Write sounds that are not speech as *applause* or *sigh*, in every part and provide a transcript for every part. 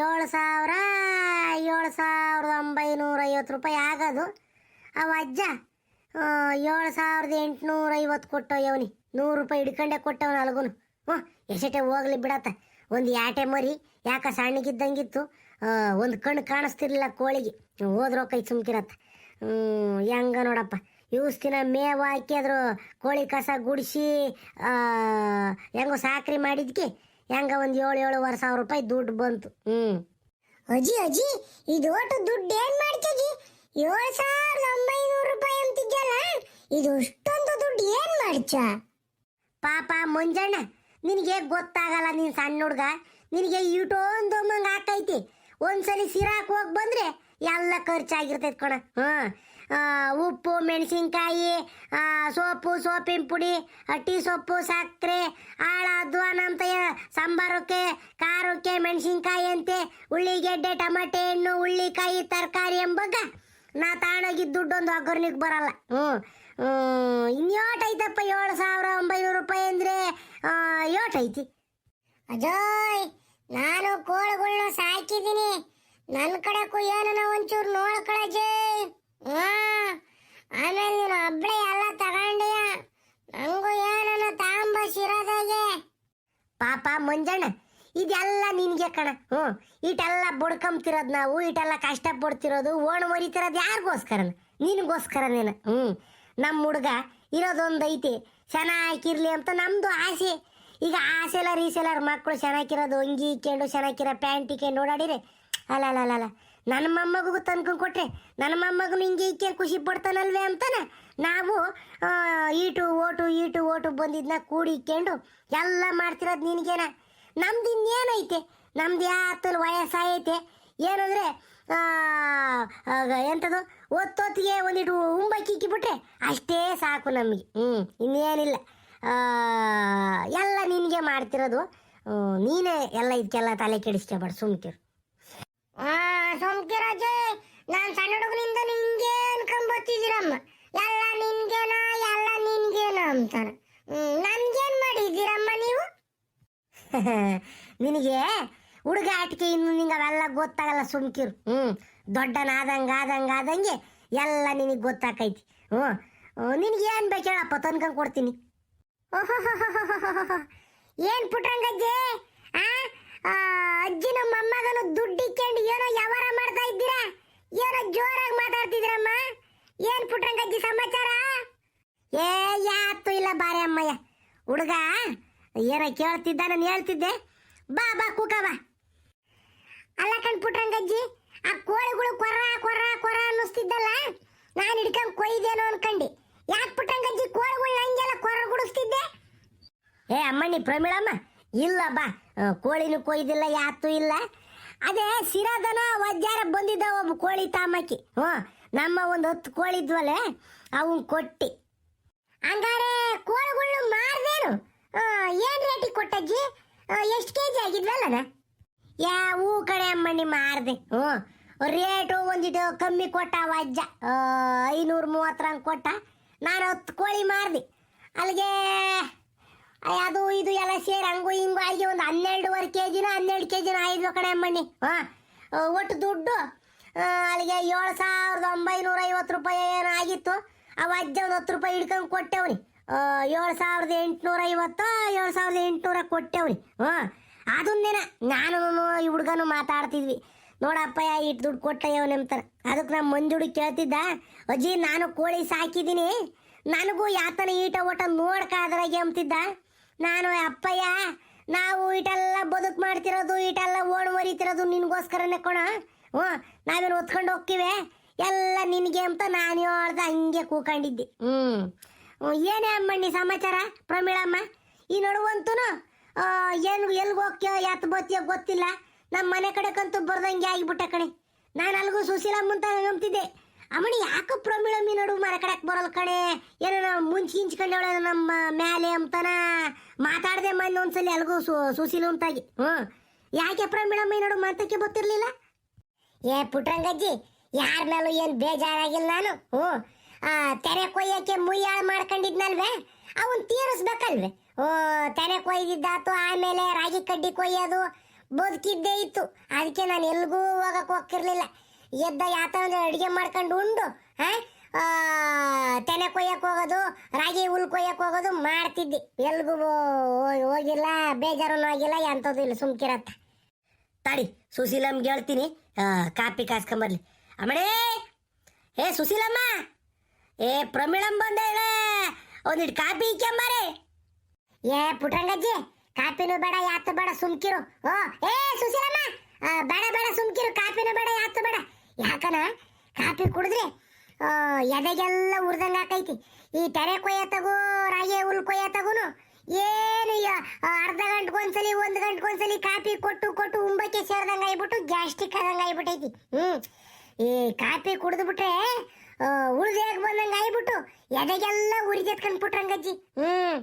ಏಳು ಸಾವಿರ, ಏಳು ಸಾವಿರದ ಒಂಬೈನೂರ ಐವತ್ತು ರೂಪಾಯಿ ಆಗೋದು. ಅವ ಅಜ್ಜ ಏಳು ಸಾವಿರದ ಎಂಟುನೂರ ಐವತ್ತು ಕೊಟ್ಟವನಿ ನೂರು ರೂಪಾಯಿ ಹಿಡ್ಕೊಂಡೆ ಕೊಟ್ಟವನು ಅಲ್ಗುನು. ಹ್ಞೂ ಎಷ್ಟೇ ಹೋಗ್ಲಿ ಬಿಡತ್ತ. ಒಂದು ಯಾಟೆ ಮರಿ, ಯಾಕ ಸಣ್ಣಗಿದ್ದಂಗಿತ್ತು. ಒಂದು ಕಣ್ಣು ಕಾಣಿಸ್ತಿರ್ಲಿಲ್ಲ ಕೋಳಿಗೆ. ಹೋದ್ರೋ ಕೈ ಸುಮ್ಕಿರತ್ತ. ಹೆಂಗ ನೋಡಪ್ಪ. ದಿನ ಮೇವು ಹಾಕಿ ಅದ್ರ ಕೋಳಿ ಕಸ ಗುಡಿಸಿ ಹೆಂಗೋ ಸಾಕ್ರಿ ಮಾಡಿದ್ಕೆ. ಹೆಂಗ ಒಂದು ಏಳು ಏಳುವರೆ ಸಾವಿರ ರೂಪಾಯಿ ದುಡ್ಡು ಬಂತು. ಹ್ಞೂ ಅಜ್ಜಿ ಅಜ್ಜಿ ಇದು ಒಟ್ಟು ದುಡ್ಡು ಏನ್ ಮಾಡ್ತಜ್ಜಿ ಏಳು ಸಾವಿರದ ಒಂಬೈನೂರು ರೂಪಾಯಿ ಅಂತಿದ್ಯಲ್ಲ ಇದು ಅಷ್ಟೊಂದು ದುಡ್ಡು ಏನ್ ಮಾಡ್ಚ ಪಾಪ ಮುಂಜಣ್ಣ ನಿನಗೆ ಗೊತ್ತಾಗಲ್ಲ ನೀನು ಸಣ್ಣ ಹುಡ್ಗ. ನಿನಗೆ ಇಟೊಂದು ಮಂಗ ಹಾಕೈತಿ ಒಂದ್ಸಲಿ ಸಿರಾಕ್ ಹೋಗಿ ಬಂದ್ರೆ ಎಲ್ಲ ಖರ್ಚಾಗಿರ್ತೈತೆ ಕಣ. ಹಾಂ ಉಪ್ಪು, ಮೆಣಸಿನ್ಕಾಯಿ ಸೋಪು, ಸೋಪಿನ ಪುಡಿ ಅಟ್ಟಿ ಸೊಪ್ಪು, ಸಕ್ಕರೆ, ಆಳ, ಅಧ್ವಾನ ಅಂತ ಏ- ಸಾಂಬಾರಕ್ಕೆ, ಖಾರಕ್ಕೆ, ಮೆಣಸಿನ್ಕಾಯಿ ಅಂತೆ, ಉಳ್ಳಿಗೆಡ್ಡೆ, ಟಮಾಟೆ ಹಣ್ಣು, ಉಳ್ಳಿಕಾಯಿ, ತರಕಾರಿ ಎಂಬಾಗ ನಾ ತಾಣೋಗಿದ್ದ ದುಡ್ಡೊಂದು ಒಗ್ಗರ್ನಿಗೆ ಬರಲ್ಲ. ಹ್ಞೂ ಇನ್ಯೋಟ್ ಐತಪ್ಪ ಏಳು ಸಾವಿರ ಒಂಬೈನೂರು ರೂಪಾಯಿ ಅಂದರೆ? ಯೋಟ್ ಐತಿ ಅಜಯ್, ನಾನು ಕೋಳುಗಳನ್ನ ಸಾಕಿದ್ದೀನಿ. ನನ್ನ ಕಡೆಗೂ ಏನನ ಒಂಚೂರು ನೋಡ್ಕೊಳಜೇ? ಆಮೇಲೆ ಎಲ್ಲ ತಗೊಂಡಿಯ? ನಂಗೂ ಏನನ್ನ ಪಾಪ ಮಂಜಣ್ಣ ಇದೆಲ್ಲ ನಿನಗೆ ಕಣ, ಹ್ಞೂ ಇಟೆಲ್ಲ ಬಡ್ಕೊಂತಿರೋದು ನಾವು ಇಟೆಲ್ಲ ಕಷ್ಟಪಡ್ತಿರೋದು, ಓಣ್ ಮರಿತಿರೋದು ಯಾರಿಗೋಸ್ಕರನ? ನಿನಗೋಸ್ಕರನೇನ ಹ್ಞೂ. ನಮ್ಮ ಹುಡುಗ ಇರೋದೊಂದು ಐತಿ ಚೆನ್ನಾಗಿರ್ಲಿ ಅಂತ ನಮ್ಮದು ಆಸೆ. ಈಗ ಆಸೆಲ್ಲ ಈಸೆಲರ್ ಮಕ್ಕಳು ಚೆನ್ನಾಗಿರೋದು, ಅಂಗಿ ಇಕ್ಕೊಂಡು ಚೆನ್ನಾಗಿರೋ ಪ್ಯಾಂಟ್ ಇಕ್ಕೊಂಡು ಓಡಾಡಿರಿ ಅಲ್ಲ ಅಲ್ಲ ಅಲ್ಲ ನನ್ನ ಮೊಮ್ಮಗೂ ತಂದ್ಕೊಂಡು ಕೊಟ್ರೆ ನನ್ನ ಮೊಮ್ಮಗನು ಹಿಂಗೆ ಈಕೆ ಖುಷಿ ಪಡ್ತಾನಲ್ವೇ ಅಂತಾನೆ. ನಾವು ಈಟು, ಓಟು ಈಟು, ಓಟು ಬಂದಿದ್ನ ಕೂಡಿ ಇಕ್ಕೊಂಡು ಎಲ್ಲ ಮಾಡ್ತಿರೋದು ನಿನಗೇನ? ನಮ್ದು ಇನ್ನೇನೈತೆ? ನಮ್ದು ಯಾತಲ್ಲಿ ವಯಸ್ಸಾಯೈತೆ. ಏನಂದರೆ ಎಂಥದ್ದು ಒತ್ತೊತ್ತಿಗೆ ಒಂದಿಟ್ಟು ಉಂಬಕ್ಕಿ ಇಕ್ಕಿಬಿಟ್ರೆ ಅಷ್ಟೇ ಸಾಕು ನಮಗೆ. ಹ್ಞೂ ಇನ್ನೇನಿಲ್ಲ. ಎಲ್ಲ ನಿನಗೆ ಮಾಡ್ತಿರೋದು. ನೀನೇ ಎಲ್ಲ ಇದಕ್ಕೆಲ್ಲ ತಲೆ ಕೆಡಿಸ್ಕೊಬಾರ್ದು ಸುಮ್ಕಿರು. ಸೋಮ್ಕಿರಾಜೆ ನಾನ್ ಸಣ್ಣ ಹುಡುಗನಿಂದ ನಿಂಗೆ ಅನ್ಕೊಂಬತ್ತಿದ್ದೀರಮ್ಮ ಎಲ್ಲ ನಿನ್ಗೇನ ಎಲ್ಲ ನಿನ್ಗೇನ ಅಂತಾರ. ನನ್ಗೇನ್ ಮಾಡಿದ್ದೀರಮ್ಮ ನೀವು? *laughs* ನಿನಗೆ ಹುಡುಗ ಆಟಿಕೆ ಇನ್ನು ನಿಂಗೆ ಅವೆಲ್ಲ ಗೊತ್ತಾಗಲ್ಲ ಸುಮ್ಕಿರು. ಹ್ಞೂ ದೊಡ್ಡನಾದಂಗೆ ಆದಂಗೆ ಆದಂಗೆ ಎಲ್ಲ ನಿನಗೆ ಗೊತ್ತಾಕೈತಿ. ಹ್ಞೂ ನಿನಗೆ ಏನು ಬೇಕು ಹೇಳಪ್ಪ ತಂದ್ಕೊಂಡು ಕೊಡ್ತೀನಿ. *laughs* ಓಹೋ ಏನು ಪುಟ್ರಂಗಜ್ಜೆ ಆ, ಅಜ್ಜಿನ ಮೊಮ್ಮಗನು ದುಡ್ಡು ಇಕ್ಕೊಂಡು ಏನೋ ವ್ಯವಹಾರ ಮಾಡ್ತಾ ಇದ್ದೀರಾ? ಏನೋ ಜೋರಾಗಿ ಮಾತಾಡ್ತಿದ್ದೀರಮ್ಮ? ಏನ್ ಪುಟ್ರಂಗಜ್ಜಿ ಸಮಾಚಾರ? ಏ ಯಾತು ಇಲ್ಲ ಬಾರೆ ಅಮ್ಮಯ್ಯ. ಹುಡುಗ, ಏನೋ ಕೇಳ್ತಿದ್ದ, ನಾನು ಹೇಳ್ತಿದ್ದೆ. ಬಾ ಬಾ, ಕೂಕ, ಬಾ. ಅಲ್ಲ ಕಣ್ ಪುಟ್ರಂಗಜ್ಜಿ ಆ ಕೋಳಿಗಳು ಕೊರ ಕೊರ ಕೊರ ಅನ್ನಿಸ್ತಿದ್ದಲ್ಲ? ನಾನು ಹಿಡ್ಕೊಂಡು ಕೊಯ್ದೇನೋ ಅನ್ಕಂಡಿ. ಯಾಕೆ ಪುಟ್ರಂಗಜ್ಜಿ ಕೋಳಿಗಳು ನಂಗೆಲ್ಲ ಕೊರ ಗುಡಿಸ್ತಿದ್ದೆ ಏ ಅಮ್ಮಣ್ಣಿ ಪ್ರಮೀಳಮ್ಮ ಇಲ್ಲ ಬಾ. ಕೋಳಿನೂ ಕೊಯ್ದಿಲ್ಲ, ಯಾತು ಇಲ್ಲ. ಅದೇ ಸಿರಾದನ ವಜ್ಜಾರ ಬಂದಿದ್ದ ಒಬ್ಬ ಕೋಳಿ ತಾಮಕಿ ಹ್ಞೂ, ನಮ್ಮ ಒಂದು ಹತ್ತು ಕೋಳಿ ಇದ್ವಲ್ಲ ಅವನ್ ಕೊಟ್ಟಿ. ಹಂಗಾರೆ ಕೋಳಿಗಳು ಮಾರ್ದೇನು? ಏನ್ ರೇಟಿಗೆ ಕೊಟ್ಟಜ್ಜಿ? ಎಷ್ಟು ಕೆ ಜಿ ಆಗಿದ್ವಲ್ಲನ? ಯಾವ ಕಡೆ ಅಮ್ಮಣ್ಣಿ ಮಾರ್ದೆ. ಹ್ಞೂ, ರೇಟು ಒಂದಿಟ್ಟು ಕಮ್ಮಿ ಕೊಟ್ಟ ವಜ್ಜ. ಐನೂರು ಮೂವತ್ತರಂಗೆ ಕೊಟ್ಟ. ನಾನು ಹತ್ತು ಕೋಳಿ ಮಾರ್ದೆ. ಅಲ್ಲಿಗೆ ಅದು ಇದು ಎಲ್ಲ ಸೇರಿ ಹಂಗು ಹಿಂಗು ಆಗಿ ಒಂದು ಹನ್ನೆರಡುವರೆ ಕೆ ಜಿನ ಹನ್ನೆರಡು ಕೆ ಜಿನ ಐದು ಕಡೆ ಅಮ್ಮಣ್ಣಿ. ಹಾಂ ಒಟ್ಟು ದುಡ್ಡು ಅಲ್ಲಿಗೆ ಏಳು ಸಾವಿರದ ಒಂಬೈನೂರ ಐವತ್ತು ರೂಪಾಯಿ ಏನೋ ಆಗಿತ್ತು. ಆ ಅಜ್ಜ ಒಂದು ಹತ್ತು ರೂಪಾಯಿ ಹಿಡ್ಕೊಂಡು ಕೊಟ್ಟೆವ್ರಿ ಏಳು ಸಾವಿರದ ಎಂಟುನೂರ ಐವತ್ತು ಏಳು ಸಾವಿರದ ಎಂಟುನೂರ ಕೊಟ್ಟೆವ್ರಿ ಹಾಂ ಅದನ್ನೇನ ನಾನು ಈ ಹುಡುಗನು ಮಾತಾಡ್ತಿದ್ವಿ. ನೋಡಪ್ಪ ಇಟ್ಟು ದುಡ್ಡು ಕೊಟ್ಟಯ್ಯವ ನಿಮ್ತರ ಅದಕ್ಕೆ ನಮ್ಮ ಮಂಜುಡಿ ಕೇಳ್ತಿದ್ದ, ಅಜ್ಜಿ, ನಾನು ಕೋಳಿ ಸಾಕಿದ್ದೀನಿ. ನನಗೂ ಯಾತನ ಈಟ ಓಟ ನೋಡ್ಕಾದ್ರಾಗೆ ಅಂತಿದ್ದ ನಾನು ಅಪ್ಪಯ್ಯ ನಾವು ಇಟೆಲ್ಲ ಬದುಕು ಮಾಡ್ತಿರೋದು ಇಟೆಲ್ಲ ಓಡ್ ಮರಿತಿರೋದು ನಿನಗೋಸ್ಕರನೇ ಕೊಣ. ಹ್ಞೂ ನಾವೇನು ಹೊತ್ಕೊಂಡು ಹೋಗ್ತೀವಿ? ಎಲ್ಲ ನಿನಗೆ ಅಂತ ನಾನು ಹೇಳ್ದೆ ಹಂಗೆ ಕೂಕೊಂಡಿದ್ದೆ. ಹ್ಞೂ ಏನೇ ಅಮ್ಮಣ್ಣಿ ಸಮಾಚಾರ? ಪ್ರಮೀಳಮ್ಮ? ಈ ನಡುವಂತೂ ಏನು ಎಲ್ಗೆ ಹೋಗ್ತೀಯೋ ಯಾತ್ ಬತ್ತೀಯೋ ಗೊತ್ತಿಲ್ಲ. ನಮ್ಮ ಮನೆ ಕಡೆಕಂತೂ ಬರ್ದಂಗೆ ಆಗಿಬಿಟ್ಟೆ ಕಣೆ. ನಾನು ಅಲ್ಗೂ ಸುಶೀಲಮ್ಮ ಅಂತ ನಂಬ್ತಿದ್ದೆ. ಅಮ್ಮಣಿ ಯಾಕೆ ಪ್ರಮೀಳಮ್ಮಿ ನಡು ಮನೆ ಕಡೆಗೆ ಬರಲ್ಲ ಕಣೆ? ಏನೋ ಮುಂಚೆ ಹಿಂಚ್ಕೊಂಡವಳೆ ನಮ್ಮ ಮ್ಯಾಲೆ ಅಂತನ? ಮಾತಾಡದೆ ಮೊನ್ನೆ ಒಂದ್ಸಲಿ ಎಲ್ಗೂ ಸುಶೀಲ ಅಂತಾಗಿ ಹ್ಞೂ. ಯಾಕೆ ಪ್ರಮೀಳಮ್ಮಿ ನಡು ಮಾತಕ್ಕೆ ಗೊತ್ತಿರಲಿಲ್ಲ ಏ ಪುಟ್ರಂಗಜ್ಜಿ ಯಾರ ಮೇಲೂ ಏನು ಬೇಜಾರಾಗಿಲ್ಲ ನಾನು? ಹ್ಞೂ. ತೆರೆ ಕೊಯ್ಯೋಕ್ಕೆ ಮುಯ್ಯಾಳ ಮಾಡ್ಕೊಂಡಿದ್ನಲ್ವೇ? ಅವನ್ ತೀರಿಸ್ಬೇಕಲ್ವೇ? ಓ, ತೆರೆ ಕೊಯ್ದಿದ್ದಾತು, ಆಮೇಲೆ ರಾಗಿ ಕಡ್ಡಿ ಕೊಯ್ಯೋದು ಬದುಕಿದ್ದೇ ಇತ್ತು. ಅದಕ್ಕೆ ನಾನು ಎಲ್ಗೂ ಹೋಗಕ್ಕೆ ಹೋಗ್ತಿರ್ಲಿಲ್ಲ. ಎದ್ದ ಯಾತ ಅಡುಗೆ ಮಾಡ್ಕೊಂಡು ಉಂಡು, ಹಾಂ? ಕೊಯ್ಯಕ್ ಹೋಗೋದು, ರಾಗಿ ಹುಲ್ ಕೊಯ್ಯಕ್ಕೆ ಹೋಗೋದು ಮಾಡ್ತಿದ್ದೆ. ಎಲ್ಗೂ ಹೋಗಿಲ್ಲ ಬೇಜಾರು ಆಗಿಲ್ಲ, ಎಂಥದ್ದು ಇಲ್ಲ ಸುಮ್ಕಿರತ್ತ ತಡಿ ಸುಶೀಲಮ್ಗೆ ಹೇಳ್ತೀನಿ ಕಾಪಿ ಕಾಸ್ಕೊಂಬರ್ಲಿ. ಅಮ್ಮಡೇ! ಏ, ಸುಶೀಲಮ್ಮ! ಏ ಪ್ರಮೀಳಮ್ಮ ಬಂದೆ ಒಂದಿಟ್ಟು ಕಾಪಿ ಇಕ್ಕಂಬಾರಿ ಏ ಪುಟ್ರಂಗಜ್ಜಿ ಕಾಪಿನೂ ಬೇಡ, ಯಾತು ಬೇಡ ಸುಮ್ಕಿರು ಓ, ಏ, ಸುಶೀಲಮ್ಮ! ಬೇಡ ಬೇಡ ಸುಮ್ಕಿರು ಕಾಪಿನೂ ಬೇಡ, ಯಾತು ಬೇಡ. ಯಾಕನ? ಕಾಪಿ ಕುಡಿದ್ರೆ ಎದೆಗೆಲ್ಲ ಉರ್ದಂಗ ಆಕೈತಿ. ಈ ತೆರೆ ಕೊಯ್ಯತಗು ರಾಗಿ ಹುಲ್ ಕೊಯ್ಯತಗುನು ಏನು ಅರ್ಧ ಗಂಟೆ ಅರ್ಧ ಗಂಟೆಗೊಂದ್ಸಲಿ, ಒಂದು ಗಂಟೆಗೊಂದ್ಸಲಿ ಕಾಪಿ ಕೊಟ್ಟು ಕೊಟ್ಟು ಉಂಬಕ್ಕೆ ಸೇರ್ದಂಗ ಆಗ್ಬಿಟ್ಟು ಗ್ಯಾಸ್ಟಿಕ್ ಆದಂಗ ಆಗ್ಬಿಟ್ಟೈತಿ. ಹ್ಮ್. ಈ ಕಾಪಿ ಕುಡಿದ್ಬಿಟ್ರೆ ಉಳ್ದೇಗ್ ಬಂದಂಗ ಆಗ್ಬಿಟ್ಟು ಎದೆಗೆಲ್ಲ ಉರಿಗೆತ್ಕೊಂಡ್ ಬಿಟ್ರಂಗಜ್ಜಿ ಹ್ಮ್.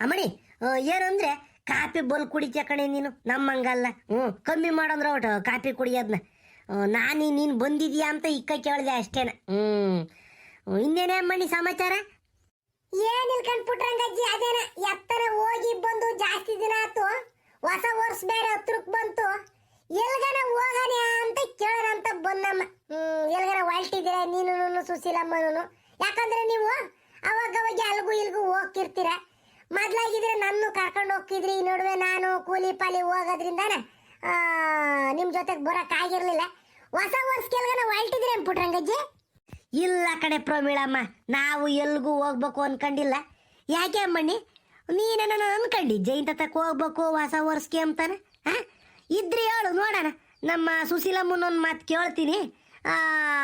ಅಮ್ಮಣಿ ಏನಂದ್ರೆ ಕಾಪಿ ಬಲ್ ಕುಡಿತ ಕಣೆ ನೀನು? ನಮ್ಮಂಗಲ್ಲ. ಹ್ಞೂ ಕಮ್ಮಿ ಮಾಡಂದ್ರ ಒಟ್ಟು ಕಾಪಿ ಕುಡಿಯೋದನ್ನ ನಾನು ನೀನು ಬಂದಿದ್ಯಾ ಅಂತ ಇಕ್ಕ ಕೇಳಿದೆ ಅಷ್ಟೇನ. ಹ್ಞೂ ಇನ್ನೇನೇ ಅಮ್ಮಣಿ ಸಮಾಚಾರ? ಏನ್ ಇಲ್ಕೊಂಡ್ಬಿಟ್ರಂಗಜ್ಜಿ ಅದೇನ ಎತ್ತರ ಹೋಗಿ ಬಂದು ಜಾಸ್ತಿ ದಿನ ಆತು ಹೊಸ ವರ್ಷ ಬೇರೆ ಹತ್ರಕ್ ಬಂತು ಎಲ್ಗನ ಹೋಗಣ ಅಂತ ಕೇಳೋಣ ಅಂತ ಬಂದಮ್ಮ. ಹ್ಮ್ ಎಲ್ಗನ ಹೊಲ್ಟಿದ್ದೀರ ನೀನು ಸುಶೀಲಮ್ಮನೂ ಯಾಕಂದ್ರೆ ನೀವು ಅವಾಗ ಅವಾಗ ಅಲ್ಗೂ ಇಲ್ಗೂ ಹೋಗ್ತಿರ್ತೀರ. ಮೊದ್ಲಾಗಿದ್ರೆ ನನ್ನ ಕರ್ಕೊಂಡು ಹೋಗ್ತಿದ್ರಿ ಈ ನಡುವೆ ನಾನು ಕೂಲಿ ಪಾಲಿ ಹೋಗೋದ್ರಿಂದಾನ. ಆ, ನಿಮ್ ಜೊತೆಗೆ ಬರಕ್ ಆಗಿರ್ಲಿಲ್ಲ. ಹೊಸ ವರ್ಷ ಕೆಲ್ಗನ ಹೊಲ್ಟಿದ್ರಿ ಪುಟ್ರಂಗಜ್ಜಿ ಇಲ್ಲ ಕಡೆ ಪ್ರಮೀಳಮ್ಮ ನಾವು ಎಲ್ಗೂ ಹೋಗ್ಬೇಕು ಅನ್ಕೊಂಡಿಲ್ಲ. ಯಾಕೆ ಅಮ್ಮಣ್ಣಿ? ನೀನ ಅನ್ಕಂಡಿ ಇಂಥ ತಕ್ಕ ಹೋಗ್ಬೇಕು ಹೊಸ ವರ್ಷಕ್ಕೆ ಅಂತಾನೆ? ಹಾ ಇದ್ರೆ ಹೇಳು ನೋಡೋಣ. ನಮ್ಮ ಸುಶೀಲಮ್ಮನೊಂದು ಮಾತು ಕೇಳ್ತೀನಿ.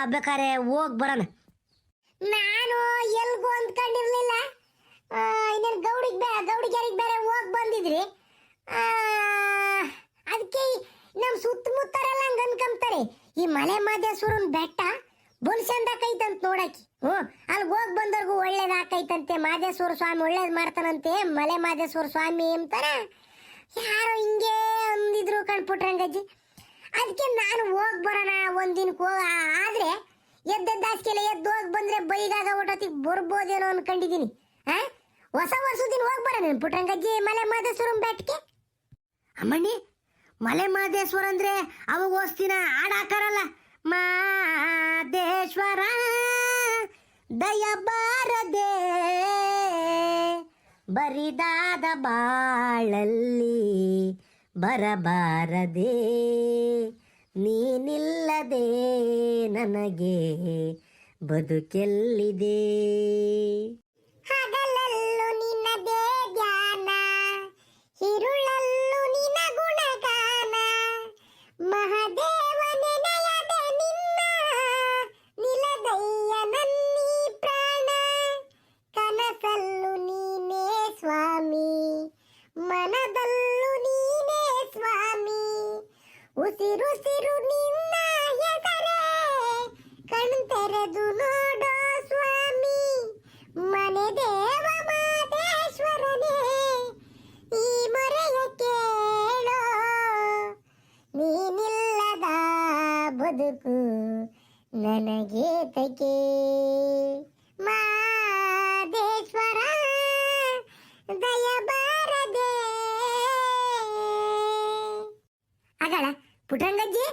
ಬೇಕಾರೆ ಹೋಗಿ ಬರೋಣ. ನಾನು ಎಲ್ಗೂ ಅಂದ್ಕೊಂಡಿರ್ಲಿಲ್ಲ ಇನ್ನೇನು ಗೌಡಿಗೆ ಬೇ ಬೇರೆ ಹೋಗಿ ಬಂದಿದ್ರಿ. ಅದಕ್ಕೆ ನಮ್ಮ ಸುತ್ತಮುತ್ತರೆಲ್ಲ ಹಂಗ ಅನ್ಕೊಂತಾರೆ ಈ ಮಲೆ ಮಾದೇಶ್ವರನ್ ಬೆಟ್ಟ ಬುಲ್ಸಂದಕೈತಂತ ನೋಡಕ್ಕೆ ಹ್ಞೂ ಅಲ್ಲಿ ಹೋಗಿ ಬಂದವ್ರಿಗೂ ಒಳ್ಳೇದಾಕೈತಂತೆ ಮಾದೇಶ್ವರ ಸ್ವಾಮಿ, ಒಳ್ಳೇದು ಮಾಡ್ತಾನಂತೆ ಮಲೆ ಮಾದೇಶ್ವರ ಸ್ವಾಮಿ ಅಂತಾರ. ಯಾರೋ ಹಿಂಗೆ ಅಂದಿದ್ರು ಕಣ್ಪುಟ್ರಂಗಜ್ಜಿ ಅದಕ್ಕೆ ನಾನು ಹೋಗಿ ಬರೋಣ ಒಂದಿನಕ್ಕೆ ಹೋಗ ಆದ್ರೆ ಎದ್ದೆದ್ದಾಸ್ಕೆಲ್ಲ ಎದ್ದು ಹೋಗಿ ಬಂದ್ರೆ ಬೈಗಾಗ ಒಟ್ಟೊತ್ತಿಗೆ ಬರ್ಬೋದೇನೋ ಅನ್ಕೊಂಡಿದ್ದೀನಿ ಹಾ ಹೊಸ ವರ್ಷದಿನ ಹೋಗಿ ಬರೋಣ ಪುಟ್ರಂಗಜ್ಜಿ ಮಲೆ ಮಾದೇಶ್ವರಂ ಬೆಟ್ಟಕ್ಕೆ. ಅಮ್ಮಣ್ಣಿ ಮಲೆ ಮಹದೇಶ್ವರ ಅಂದ್ರೆ ಅವಾಗ ಓಸ್ತಿನ ಹಾಡಾಕರಲ್ಲ ಮಾದೇಶ್ವರ ದಯ ಬಾರದೆ ಬರಿದಾದ ಬಾಳಲ್ಲಿ ಬರಬಾರದೆ, ನೀನಿಲ್ಲದೆ ನನಗೆ ಬದುಕೆಲ್ಲಿದೆ? ಹಗಲಲ್ಲೂ ನಿನ್ನದೇ ಧ್ಯಾನ ಹಿರುಳಲ್ಲೂ ಬದುಕು ನನಗೇತಕೆ ಮಾದೇಶ್ವರ ದಯ ಬಾರದೆ ಅಗಳ ಪುಟಂಗಜ್ಜಿ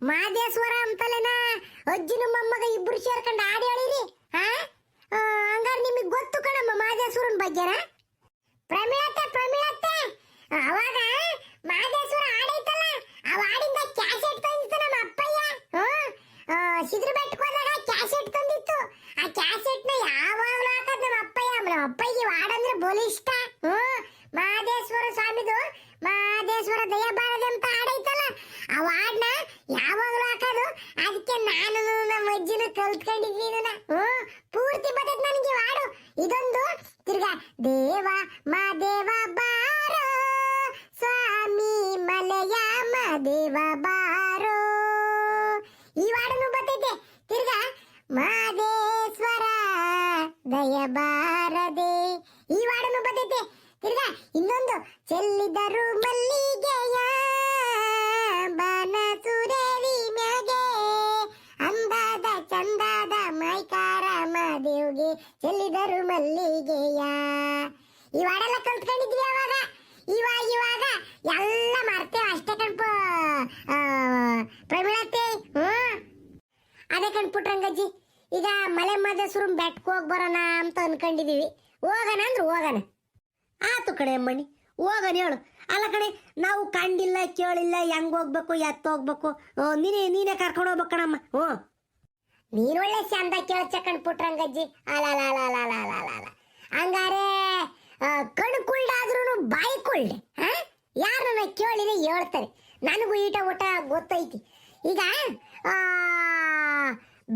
ಮಾದೇಶ್ವರ ಅಂತಲೇನ? ಅಜ್ಜಿನ ಮೊಮ್ಮಗ ಇಬ್ರು ಸೇರ್ಕೊಂಡು ಹಾಡು ಹೇಳಿರಿ ಹಾ ಹಂಗಾರೆ ನಿಮಗೆ ಗೊತ್ತು ಕಣಮ್ಮ ಮಾದೇಶ್ವರನ ಬಗ್ಗೆನ. ಪ್ರಮೀಳತ್ತೆ ಪ್ರಮೀಳತ್ತೆ ಅವಾಗ ಮಾದೇಶ್ವರ ಹಾಡೈತಲ್ಲ ಆ ಹಾಡಿಂದ ಕ್ಯಾಸೆಟ್ ತಂದಿತ್ತು ನಮ್ಮ ಅಪ್ಪಯ್ಯ ಹ್ಮ್ ಸಿದ್ರ ಬೆಟ್ಟಕ್ಕೆ ಹೋದಾಗ ಕ್ಯಾಸೆಟ್ ತಂದಿತ್ತು. ಆ ಕ್ಯಾಸೆಟ್ನ ಯಾವಾಗ್ಲೂ ಹಾಕದ್ ನಮ್ಮ ಅಪ್ಪಯ್ಯ. ನಮ್ಮ ಅಪ್ಪಯ್ಯ ಹಾಡಂದ್ರೆ ಬೋಲಿ ಇಷ್ಟ. ಹ್ಮ್ ಮಹದೇಶ್ವರ ಸ್ವಾಮಿದು ಮಹದೇಶ್ವರ ದಯ ಬಾರದಂತ ಹಾಡೈತಲ್ಲ ಆ ಹಾಡ್ನ ಯಾವಾಗ್ಲೂ ಹಾಕೋದು. ಅದಕ್ಕೆ ನಾನು ನಮ್ಮ ಅಜ್ಜಿನ ಕಲ್ತ್ಕೊಂಡಿದ್ವಿ ಇದನ್ನ. ಹ್ಮ್ ಪೂರ್ತಿ ಬರ್ತೈತೆ ನನಗೆ ಹಾಡು ಇದೊಂದು ತಿರ್ಗಾ ದೇವ ಮಾದೇವ ಬಾರೋ ಬಾರದೆ ಈ ಹಾಡನ್ನು ಬರ್ತೈತೆ ತಿರ್ಗಾ ಇನ್ನೊಂದು, ಚೆಲ್ಲಿದರು ಮಲ್ಲಿಗೆಯ ಬನಸುರೇರಿ ಮ್ಯಾಗೆ. ಅಂದಾದ ಚಂದಾದ ಮೈಕಾರ ಮಾದೇವ್ಗೆ ಚೆಲ್ಲಿದರು ಮಲ್ಲಿಗೆಯ. ಈ ವಾಡೆಲ್ಲ ಕಲ್ತ್ಕೊಂಡಿದ್ವಿ ಅವಾಗ ಇವಾಗ ಇವಾಗ ಎಲ್ಲ ಮರ್ತೇವೆ ಅಷ್ಟೇ ಕಣ್ಪ. ಪ್ರವೀಣತೆ ಹ್ಞೂ ಅದೇ ಕಣ್ಪುಟ್ರಂಗಜ್ಜಿ ಈಗ ಮಲೆ ಮದೇಶ್ವರ ಬೆಟ್ಟಕ್ಕೆ ಹೋಗಿ ಬರೋಣ ಅಂತ ಅನ್ಕೊಂಡಿದೀವಿ. ಹೋಗೋಣ ಅಂದ್ರೆ ಹೋಗೋಣ. ಆತು ಕಣೆ ಅಮ್ಮಣ್ಣಿ ಹೋಗಣ ಹೇಳು. ಅಲ್ಲ ಕಣೆ ನಾವು ಕಂಡಿಲ್ಲ ಕೇಳಿಲ್ಲ ಹೆಂಗ್ ಹೋಗ್ಬೇಕು ಎತ್ತ ಹೋಗ್ಬೇಕು? ನೀನೇ ನೀನೇ ಕರ್ಕೊಂಡು ಹೋಗ್ಬೇಕು ಹ್ಞೂ. ನೀನ್ ಒಳ್ಳೆ ಚಂದ ಕೇಳ್ಚ ಕಣ್ಪುಟ್ರಂಗಜ್ಜಿ ಅಲ್ಲ ಹಂಗಾರೆ ಆ, ಕಣ್ಣು ಕುಳ್ಳಾದ್ರೂ ಬಾಯಿ ಕುಳ್ಳೆ ಹಾ? ಯಾರನ್ನ ಕೇಳಿದ್ರೆ ಹೇಳ್ತಾರೆ. ನನಗೂ ಈಟ ಊಟ ಗೊತ್ತೈತಿ. ಈಗ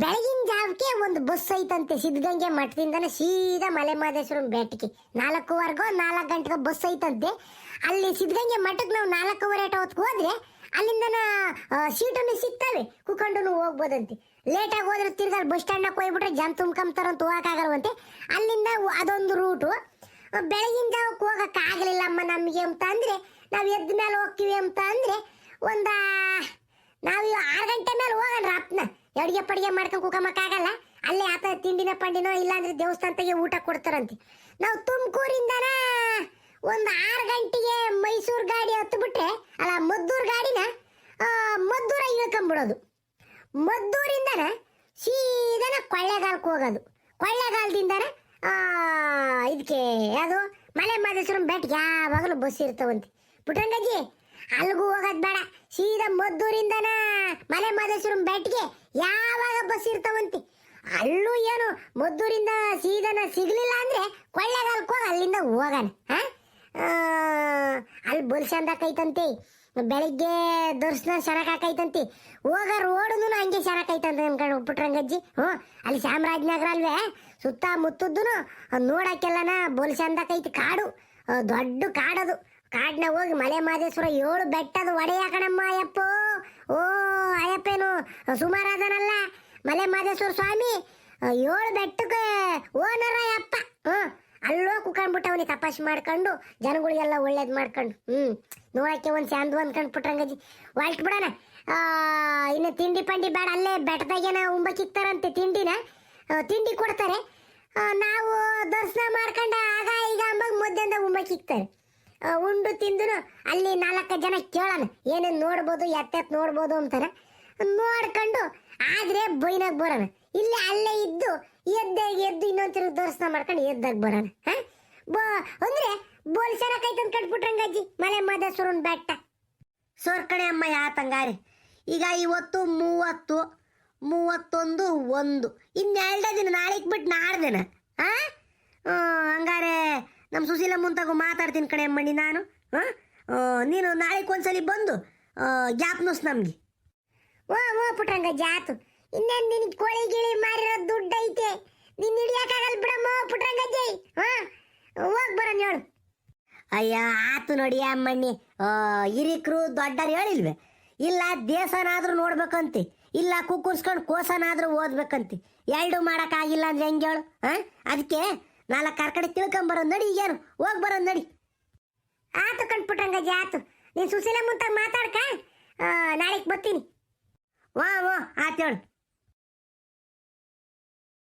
ಬೆಳಗಿನ ಜಾವಕ್ಕೆ ಒಂದು ಬಸ್ ಐತಂತೆ. ಸಿದ್ಧಗಂಗೆ ಮಠದಿಂದನೇ ಸೀದಾ ಮಲೆ ಮಹದೇಶ್ವರನ ಬೆಟ್ಟಕ್ಕೆ. ನಾಲ್ಕೂವರೆಗೋ ನಾಲ್ಕು ಗಂಟೆಗೆ ಬಸ್ ಐತಂತೆ. ಅಲ್ಲಿ ಸಿದ್ಧಗಂಗೆ ಮಠಕ್ಕೆ ನಾವು ನಾಲ್ಕೂವರೆ ಹೊತ್ಗೆ ಹೋದ್ರೆ ಅಲ್ಲಿಂದನ ಸೀಟನ್ನು ಸಿಗ್ತವೆ ಕುಕೊಂಡು ಹೋಗ್ಬೋದಂತೆ. ಲೇಟಾಗಿ ಹೋದ್ರೆ ತಿರ್ಗಾ ಬಸ್ ಸ್ಟ್ಯಾಂಡ್ನಾಗ ಹೋಗ್ಬಿಟ್ರೆ ಜನ ತುಂಬ್ಕೊಂಬ್ತಾರಂತ ಹೋಗೋಕ್ಕಾಗಲ್ವಂತೆ ಅಲ್ಲಿಂದ ಅದೊಂದು ರೂಟು. ಬೆಳಗಿನ ಜಾವಕ್ಕೆ ಹೋಗಕ್ಕೆ ಆಗಲಿಲ್ಲ ಅಮ್ಮ ನಮಗೆ ಅಂತ ಅಂದರೆ, ನಾವು ಎದ್ದ ಮೇಲೆ ಹೋಗ್ತೀವಿ ಅಂತ ಅಂದರೆ ಒಂದು, ನಾವು ಆರು ಗಂಟೆ ಮೇಲೆ ಹೋಗೋಣ ಅಪ್ಪನ ಅಡುಗೆ ಪಡಿಗೆ ಮಾಡ್ಕೊಂಡು ಕುಕಮಕ್ಕಾಗಲ್ಲ ಅಲ್ಲೇ ಆತ ತಿಂಡಿನ ಪಂಡಿನೋ ಇಲ್ಲಾಂದ್ರೆ ದೇವಸ್ಥಾನದಾಗೆ ಊಟ ಕೊಡ್ತಾರಂತೆ. ನಾವು ತುಮಕೂರಿಂದನ ಒಂದು ಆರು ಗಂಟೆಗೆ ಮೈಸೂರು ಗಾಡಿ ಹತ್ತು ಬಿಟ್ರೆ ಅಲ್ಲ ಮದ್ದೂರು ಗಾಡಿನ ಮದ್ದೂರ ಇಳ್ಕೊಂಬಿಡೋದು. ಮದ್ದೂರಿಂದ ಸೀದನ ಕೊಳ್ಳೆಗಾಲಕ್ಕೆ ಹೋಗೋದು. ಕೊಳ್ಳೆಗಾಲದಿಂದನ ಇದಕ್ಕೆ ಅದು ಮಲೆ ಮಾದೇಶ್ವರಂ ಬೆಟ್ಟ ಯಾವಾಗಲೂ ಬಸ್ ಇರ್ತಾವಂತೆ. ಪುಟ್ಟಂಗಜ್ಜಿ ಅಲ್ಲಿಗೂ ಹೋಗೋದು ಬೇಡ. ಸೀದಾ ಮದ್ದೂರಿಂದನ? ಮಲೆ ಮಾದೇಶ್ವರ ಬೆಟ್ಟಿಗೆ ಯಾವಾಗ ಬಸ್ ಇರ್ತಾವಂತಿ? ಅಲ್ಲೂ ಏನು, ಮದ್ದೂರಿಂದ ಸೀದನ ಸಿಗ್ಲಿಲ್ಲ ಅಂದ್ರೆ ಕೊಳ್ಳೆಗಾಲಕ್ಕೆ ಹೋಗಿ ಅಲ್ಲಿಂದ ಹೋಗಣ ಅಲ್ಲಿ ಬುಲ್ಸಂದ ಕೈತಂತೆ, ಬೆಳಿಗ್ಗೆ ದರ್ಶನ ಚೆನ್ನಾಗೈತಂತೆ ಹೋಗ ರೋಡ್ನು ಹಂಗೆ ಚೆನ್ನಾಗೈತಂತೆ ಅನ್ಕೊಂಡು ಪುಟ್ರಂಗಜ್ಜಿ ಹ್ಞೂ? ಅಲ್ಲಿ ಚಾಮರಾಜನಗರ ಅಲ್ವೇ? ಸುತ್ತ ಮುತ್ತದ್ದು ನೋಡಕ್ಕೆಲ್ಲನ ಬೋಲ್ ಚಂದಕೈತಿ ಕಾಡು ದೊಡ್ಡ ಕಾಡದು. ಕಾಡ್ನ ಹೋಗಿ ಮಲೆ ಮಾದೇಶ್ವರ ಏಳು ಬೆಟ್ಟದ ಒಡೆಯ ಕಣಮ್ಮ ಅಯ್ಯಪ್ಪ. ಓ, ಅಯ್ಯಪ್ಪೇನು ಸುಮಾರಾದನಲ್ಲ ಮಲೆ ಮಾದೇಶ್ವರ ಸ್ವಾಮಿ, ಏಳು ಬೆಟ್ಟಕ್ಕೆ ಓನರ ಅಯ್ಯಪ್ಪ. ಹ್ಞೂ, ಅಲ್ಲೋ ಕುಕೊಂಡ್ಬಿಟ್ಟವನಿ ತಪಾಸ್ ಮಾಡ್ಕೊಂಡು, ಜನಗಳಿಗೆಲ್ಲ ಒಳ್ಳೇದು ಮಾಡ್ಕೊಂಡು, ಹ್ಞೂ. ನೋಡಕ್ಕೆ ಒಂದು ಸ್ಯಾಂದು ಅಂದ್ಕೊಂಡು ಪುಟ್ರಂಗಜ್ಜಿ ಹೊಲ್ಟ್ ಬಿಡೋಣ. ಇನ್ನು ತಿಂಡಿ ಪಂಡಿ ಬೇಡ, ಅಲ್ಲೇ ಬೆಟ್ಟದಾಗೇನ ಉಂಬಕ್ಕಿಕ್ತಾರಂತೆ ತಿಂಡಿನ. ತಿಂಡಿ ಕೊಡ್ತಾರೆ. ನಾವು ದರ್ಶನ ಮಾಡ್ಕೊಂಡು ಆಗ ಈಗ ಅಂಬಾಗ ಮಧ್ಯಾಹ್ನದಾಗ ಉಂಬಕ್ಕಿಕ್ತಾರೆ ಉಂಡು ತಿಂದನು, ಅಲ್ಲಿ ನಾಲ್ಕು ಜನ ಕೇಳೋಣ, ಏನೇನು ನೋಡ್ಬೋದು ಎತ್ತೆತ್ ನೋಡ್ಬೋದು ಅಂತಾರೆ. ನೋಡ್ಕೊಂಡು, ಆದರೆ ಬೈನಾಗ ಬರೋಣ. ಇಲ್ಲಿ, ಅಲ್ಲೇ ಇದ್ದು, ಎದ್ದಾಗ ಎದ್ದು ಇನ್ನೊಂದು ದರ್ಶನ ಮಾಡ್ಕೊಂಡು ಎದ್ದಾಗ ಬರೋಣ, ಹಾಂ? ಬ, ಅಂದ್ರೆ ಬೋಲ್ ಚೆನ್ನಾಗೈತೆ ಅಂತ ಕಟ್ಬಿಟ್ರಂಗಜ್ಜಿ ಮಲೆ ಸುರನ್ ಬೆಟ್ಟ. ಸೋರ್ಕಣೆ ಅಮ್ಮ ಯಾತಂಗಾರಿ ಈಗ ಇವತ್ತು ಮೂವತ್ತು, ಮೂವತ್ತೊಂದು, ಒಂದು. ಇನ್ನೆರಡೇ ದಿನ, ನಾಳೆಗೆ ಬಿಟ್ಟು ನಾಡ್ದೇನ, ಹಾಂ? ಹಂಗಾರೆ ನಮ್ಮ ಸುಶೀಲ ಮುಂತಾಗು ಮಾತಾಡ್ತೀನಿ ಕಣೆ ಅಮ್ಮಣ್ಣಿ, ನಾನು, ಹಾಂ? ನೀನು ನಾಳೆಗೆ ಒಂದ್ಸಲಿ ಬಂದು ಗ್ಯಾಪ್ನೋಸ್ ನಮಗೆ. ಓ ಓ ಪುಟ್ರಂಗ ಜಾತು. ಇನ್ನೇನು ನಿನ್ ಕೋಳಿ ಗಿಳಿ ಮಾರಿರೋ ದುಡ್ಡು ಐತೆ? ನೀನು ಹಿಡಿಯೋಕ್ಕಾಗಲ್ಲ ಬಿಡಮ್ಮ ಪುಟ್ರಂಗ ಜೈ ಹಾಂ? ಹೋಗಿ ಬರೋಣ ಹೇಳು. ಅಯ್ಯ, ಆತು ನೋಡಿ ಅಮ್ಮಣ್ಣಿ ಹಿರಿಕರು ಹಿರಿಕ್ರು ದೊಡ್ಡರು ಹೇಳಿಲ್ವೇ? ಇಲ್ಲ ದೇಸನಾದರೂ ನೋಡ್ಬೇಕಂತೆ, ಇಲ್ಲ ಕುಕ್ಕುರ್ಸ್ಕೊಂಡು ಕೋಸನಾದ್ರೂ ಓದ್ಬೇಕಂತೆ. ಎರಡು ಮಾಡೋಕ್ಕಾಗಿಲ್ಲ ಅಂದ್ರೆ ಹೆಂಗೆ ಹೇಳು, ಹಾಂ? ಅದಕ್ಕೆ ನಾಲ್ಕು ಕರ್ಕಡೆ ತಿಳ್ಕೊಂಬರೋದು ನಡಿ ಈಗೇನು ಹೋಗಿ ಬರೋದು ನಡಿ. ಆತು ಕಣ್ ಪುಟ್ರಂಗಜ್ಜಿ ಆತು. ನೀನು ಸುಶೀಲ ಮುಂತಾಗ ಮಾತಾಡ್ಕ? ನಾಳೆಗೆ ಬರ್ತೀನಿ. ಓ ಓ ಆತು ಹೇಳು.